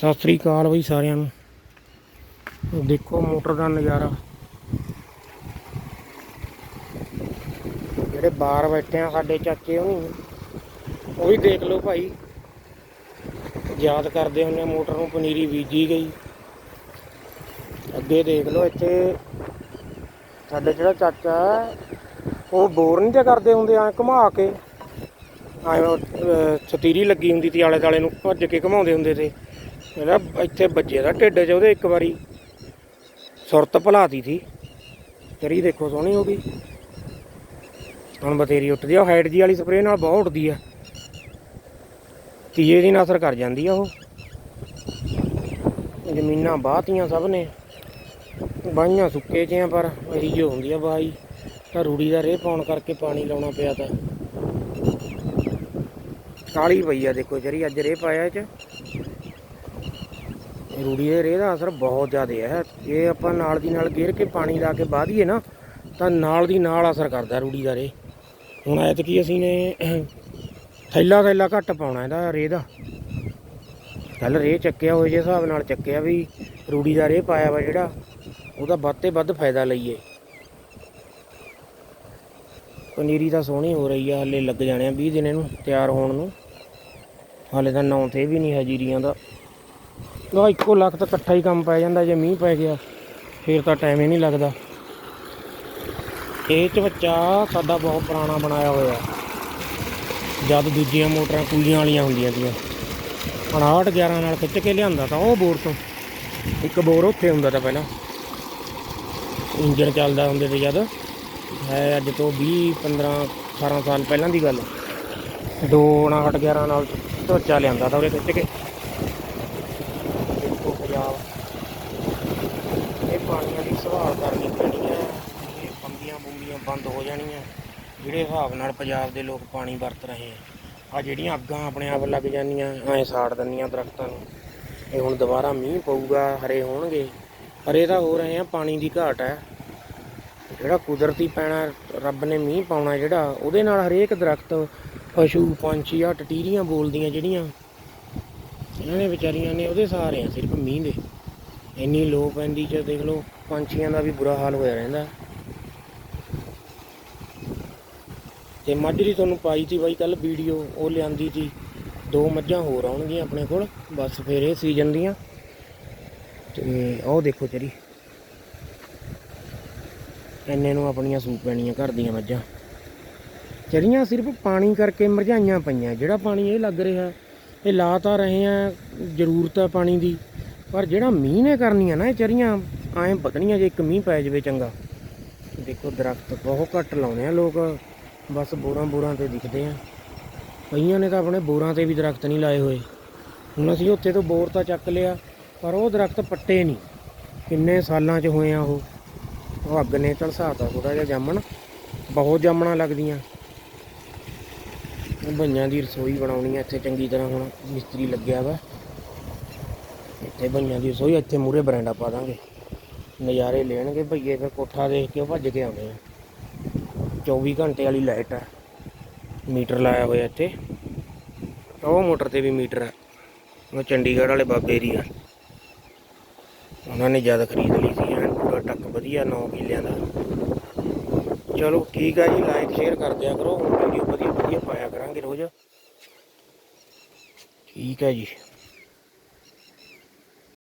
ਸਤਿ ਸ੍ਰੀ ਅਕਾਲ ਬਈ ਸਾਰਿਆਂ ਨੂੰ। ਦੇਖੋ ਮੋਟਰ ਦਾ ਨਜ਼ਾਰਾ। ਜਿਹੜੇ ਬਾਹਰ ਬੈਠੇ ਆ ਸਾਡੇ ਚਾਚੇ ਉਹ ਉਹ ਵੀ ਦੇਖ ਲਓ ਭਾਈ। ਯਾਦ ਕਰਦੇ ਹੁੰਦੇ ਆ ਮੋਟਰ ਨੂੰ ਪਨੀਰੀ ਬੀਜੀ ਗਈ। ਅੱਗੇ ਦੇਖ ਲਓ ਇੱਥੇ ਸਾਡੇ ਜਿਹੜਾ ਚਾਚਾ ਹੈ, ਉਹ ਬੋਰ ਨਹੀਂ ਤੇ ਕਰਦੇ ਹੁੰਦੇ ਆ ਘੁਮਾ ਕੇ। ਆਏ ਛਤੀਰੀ ਲੱਗੀ ਹੁੰਦੀ ਤੀ ਆਲੇ ਦਾਲੇ ਨੂੰ ਭੱਜ ਕੇ ਘਮਾਉਂਦੇ ਹੁੰਦੇ ਤੇ। ਇਹਦਾ ਇੱਥੇ ਵੱਜੇ ਦਾ ਢਿੱਡ 'ਚ ਉਹਦੇ ਇੱਕ ਵਾਰੀ ਸੁਰਤ ਭੁਲਾਤੀ ਸੀ। ਤੇਰੀ ਦੇਖੋ ਸੋਹਣੀ ਹੋ ਗਈ। ਹੁਣ ਬਤੇਰੀ ਉੱਠਦੀ ਆ ਹਾਈਟ ਜੀ ਵਾਲੀ ਸਪਰੇਅ ਨਾਲ ਬਹੁਤ ਉੱਠਦੀ ਆ। ਤੀਏ ਦੀ ਅਸਰ ਕਰ ਜਾਂਦੀ ਆ ਉਹ। ਜ਼ਮੀਨਾਂ ਬਾਹਤੀਆਂ ਸਭ ਨੇ। ਬਾਈਆਂ ਸੁੱਕੇ ਚ ਪਰ ਇਹੀ ਜੋ ਹੁੰਦੀ ਆ ਬਾਈ ਤਾਂ ਰੂੜੀ ਦਾ ਰੇਹ ਪਾਉਣ ਕਰਕੇ ਪਾਣੀ ਲਾਉਣਾ ਪਿਆ ਤਾਂ। ਕਾਲੀ ਪਈ ਆ ਦੇਖੋ ਜਿਹੜੀ ਅੱਜ ਰੇਹ ਪਾਇਆ ਇਹ ਚ। ਇਹ ਰੂੜੀ ਦੇ ਰੇਹ ਦਾ ਅਸਰ ਬਹੁਤ ਜ਼ਿਆਦਾ ਹੈ। ਜੇ ਆਪਾਂ ਨਾਲ ਦੀ ਨਾਲ ਗੇਰ ਕੇ ਪਾਣੀ ਲਾ ਕੇ ਬਾਦੀਏ ਨਾ, ਤਾਂ ਨਾਲ ਦੀ ਨਾਲ ਅਸਰ ਕਰਦਾ ਰੂੜੀ ਦਾ ਰੇਹ। ਹੁਣ ਐਤਕੀ ਅਸੀਂ ਨੇ ਥੈਲਾ ਥੈਲਾ ਘੱਟ ਪਾਉਣਾ ਇਹਦਾ ਰੇਹ ਦਾ। ਕੱਲ ਰੇਹ ਚੱਕਿਆ ਹੋਏ ਜੇ ਹਿਸਾਬ ਨਾਲ ਚੱਕਿਆ ਵੀ ਰੂੜੀ ਦਾ ਰੇਹ ਪਾਇਆ ਵਾ ਜਿਹੜਾ, ਉਹਦਾ ਵੱਧ ਤੇ ਵੱਧ ਫਾਇਦਾ ਲਈਏ। ਪਨੀਰੀ ਤਾਂ ਸੋਹਣੀ ਹੋ ਰਹੀ ਆ, ਹਲੇ ਲੱਗ ਜਾਣੇ ਆ 20 ਦਿਨ ਇਹਨੂੰ ਤਿਆਰ ਹੋਣ ਨੂੰ। ਹਾਲੇ ਤਾਂ ਨੌ ਤੇ ਵੀ ਨਹੀਂ ਹਜੀਰੀਆਂ ਦਾ। ਲੋ ਇੱਕੋ ਲੱਖ ਤਾਂ ਇਕੱਠਾ ਹੀ ਕੰਮ ਪੈ ਜਾਂਦਾ, ਜੇ ਮੀਂਹ ਪੈ ਗਿਆ, ਫਿਰ ਤਾਂ ਟਾਈਮ ਹੀ ਨਹੀਂ ਲੱਗਦਾ। ਇਹ ਚਵੱਚਾ ਸਾਡਾ ਬਹੁਤ ਪੁਰਾਣਾ ਬਣਾਇਆ ਹੋਇਆ। ਜਦ ਦੂਜੀਆਂ ਮੋਟਰਾਂ ਕੂਲੀਆਂ ਵਾਲੀਆਂ ਹੁੰਦੀਆਂ ਤੀਆਂ 59 11 ਨਾਲ ਖਿੱਚ ਕੇ ਲਿਆਂਦਾ ਤਾਂ ਉਹ ਬੋਰ ਤੋਂ। ਇੱਕ ਬੋਰ ਉੱਥੇ ਹੁੰਦਾ ਤਾਂ ਪਹਿਲਾਂ। ਇੰਜਣ ਚੱਲਦਾ ਹੁੰਦੇ ਤੇ ਜਦ। ਹੈ ਅੱਜ ਤੋਂ 20 15 18 ਸਾਲ ਪਹਿਲਾਂ ਦੀ ਗੱਲ। ਦੋ 59 11 ਨਾਲ ਚਵੱਚਾ ਲਿਆਂਦਾ ਤਾਂ ਉਹਦੇ ਖਿੱਚ ਕੇ ਦੇਖੋ ਪੰਜਾਬ ਇਹ ਪਾਣੀਆਂ ਦੀ ਸੰਭਾਲ ਕਰਨੀ ਪੈਣੀ ਹੈ ਇਹ ਬੰਬੀਆਂ ਬੁੰਬੀਆਂ ਬੰਦ ਹੋ ਜਾਣੀਆਂ। ਜਿਹੜੇ ਹਿਸਾਬ ਨਾਲ ਪੰਜਾਬ ਦੇ ਲੋਕ ਪਾਣੀ ਵਰਤ ਰਹੇ ਆ ਆ ਜਿਹੜੀਆਂ ਅੱਗਾਂ ਆਪਣੇ ਆਪ ਲੱਗ ਜਾਂਦੀਆਂ, ਐਂ ਸਾੜ ਦਿੰਦੀਆਂ ਦਰਖਤਾਂ ਨੂੰ। ਇਹ ਹੁਣ ਦੁਬਾਰਾ ਮੀਂਹ ਪਊਗਾ, ਹਰੇ ਹੋਣਗੇ। ਹਰੇ ਤਾਂ ਹੋ ਰਹੇ ਆ, ਪਾਣੀ ਦੀ ਘਾਟ ਹੈ। ਜਿਹੜਾ ਕੁਦਰਤੀ ਪੈਣਾ, ਰੱਬ ਨੇ ਮੀਂਹ ਪਾਉਣਾ ਜਿਹੜਾ, ਉਹਦੇ ਨਾਲ ਹਰੇਕ ਦਰਖਤ, ਪਸ਼ੂ, ਪੰਛੀ ਆ ਟਟੀਰੀਆਂ ਬੋਲਦੀਆਂ ਜਿਹੜੀਆਂ, ਇਹਨਾਂ ਨੇ ਵਿਚਾਰੀਆਂ ਨੇ ਉਹਦੇ ਸਹਾਰੇ ਆ ਸਿਰਫ ਮੀਂਹ ਦੇ। ਇੰਨੀ ਲੋ ਪੈਂਦੀ ਚ ਦੇਖ ਲਓ, ਪੰਛੀਆਂ ਦਾ ਵੀ ਬੁਰਾ ਹਾਲ ਹੋਇਆ ਰਹਿੰਦਾ। ਤੇ ਮੱਝ ਦੀ ਤੁਹਾਨੂੰ ਪਾਈ ਤੀ ਬਾਈ ਕੱਲ ਵੀਡੀਓ, ਉਹ ਲਿਆਂਦੀ ਤੀ ਦੋ ਮੱਝਾਂ ਹੋਰ ਆਉਣਗੀਆਂ ਆਪਣੇ ਕੋਲ, ਬਸ ਫਿਰ ਇਹ ਸੀਜ਼ਨ ਦੀਆਂ। ਤੇ ਉਹ ਦੇਖੋ ਚਰੀ ਇੰਨੇ ਨੂੰ ਆਪਣੀਆਂ ਸੂਪ ਪੈਣੀਆਂ ਘਰ ਦੀਆਂ ਮੱਝਾਂ। ਚਰੀਆਂ ਸਿਰਫ ਪਾਣੀ ਕਰਕੇ ਮਰਝਾਈਆਂ ਪਈਆਂ, ਜਿਹੜਾ ਪਾਣੀ ਇਹ ਲੱਗ ਰਿਹਾ, ਇਹ ਲਾ ਤਾਂ ਰਹੇ ਆ, ਜ਼ਰੂਰਤ ਹੈ ਪਾਣੀ ਦੀ। ਪਰ ਜਿਹੜਾ ਮੀਂਹ ਨੇ ਕਰਨੀਆਂ ਨਾ, ਇਹ ਚਰੀਆਂ ਐਂ ਵਧਣੀਆਂ ਜੇ ਇੱਕ ਮੀਂਹ ਪੈ ਜਾਵੇ ਚੰਗਾ। ਦੇਖੋ ਦਰਖਤ ਬਹੁਤ ਘੱਟ ਲਾਉਣੇ ਆ ਲੋਕ। ਬਸ ਬੋਰਾਂ ਬੋਰਾਂ ਤੇ ਦਿਖਦੇ ਆ। ਕਈਆਂ ਨੇ ਤਾਂ ਆਪਣੇ ਬੋਰਾਂ ਤੇ ਵੀ ਦਰਖਤ ਨਹੀਂ ਲਾਏ ਹੋਏ। ਹੁਣ ਅਸੀਂ ਉੱਥੇ ਤੋਂ ਬੋਰ ਤਾਂ ਚੱਕ ਲਿਆ, ਪਰ ਉਹ ਦਰਖਤ ਪੱਟੇ ਨਹੀਂ। ਕਿੰਨੇ ਸਾਲਾਂ 'ਚ ਹੋਏ ਆ ਉਹ। ਉਹ ਅੱਗ ਨੇ ਝਲਸਾਤਾ ਥੋੜਾ ਜਿਹਾ ਜਾਮਣ। ਬਹੁਤ ਜਾਮਣਾਂ ਲੱਗਦੀਆਂ। ਉਹ ਬਈਆਂ ਦੀ ਰਸੋਈ ਬਣਾਉਣੀ ਹੈ ਇੱਥੇ ਚੰਗੀ ਤਰ੍ਹਾਂ ਹੁਣ, ਮਿਸਤਰੀ ਲੱਗਿਆ ਵਾ। ਇੱਥੇ ਬਈਆਂ ਦੀ ਰਸੋਈ ਇੱਥੇ ਮੂਰੇ ਬਰਾਂਡਾ ਪਾ ਦਾਂਗੇ। ਨਜ਼ਾਰੇ ਲੈਣਗੇ ਭਈਏ, ਫਿਰ ਕੋਠਾ ਦੇਖ ਕੇ ਉਹ ਭੱਜ ਕੇ ਆਉਂਦੇ ਆ। 24 ਘੰਟੇ ਵਾਲੀ ਲਾਈਟ ਹੈ। ਮੀਟਰ ਲਾਇਆ ਹੋਇਆ ਇੱਥੇ। ਉਹ ਮੋਟਰ ਤੇ ਵੀ ਮੀਟਰ ਹੈ। ਉਹ ਚੰਡੀਗੜ੍ਹ ਵਾਲੇ ਬਾਬੇ ਦੀ ਆ ਉਹਨਾਂ ਨੇ ਜ਼ਿਆਦਾ ਖਰੀਦ ਲਈ ਸੀ ਐਨ। ਪੂਰਾ ਟੱਕ ਵਧੀਆ 9 ਕਿੱਲਿਆਂ ਦਾ। ਚਲੋ ਠੀਕ ਆ ਜੀ ਲਾਈਕ ਸ਼ੇਅਰ ਕਰ ਦਿਆ ਕਰੋ। ਵੀਡੀਓ ਵਧੀਆ ਵਧੀਆ ਪਾਇਆ ਕਰਾਂਗੇ ਰੋਜ਼। ਠੀਕ ਹੈ ਜੀ।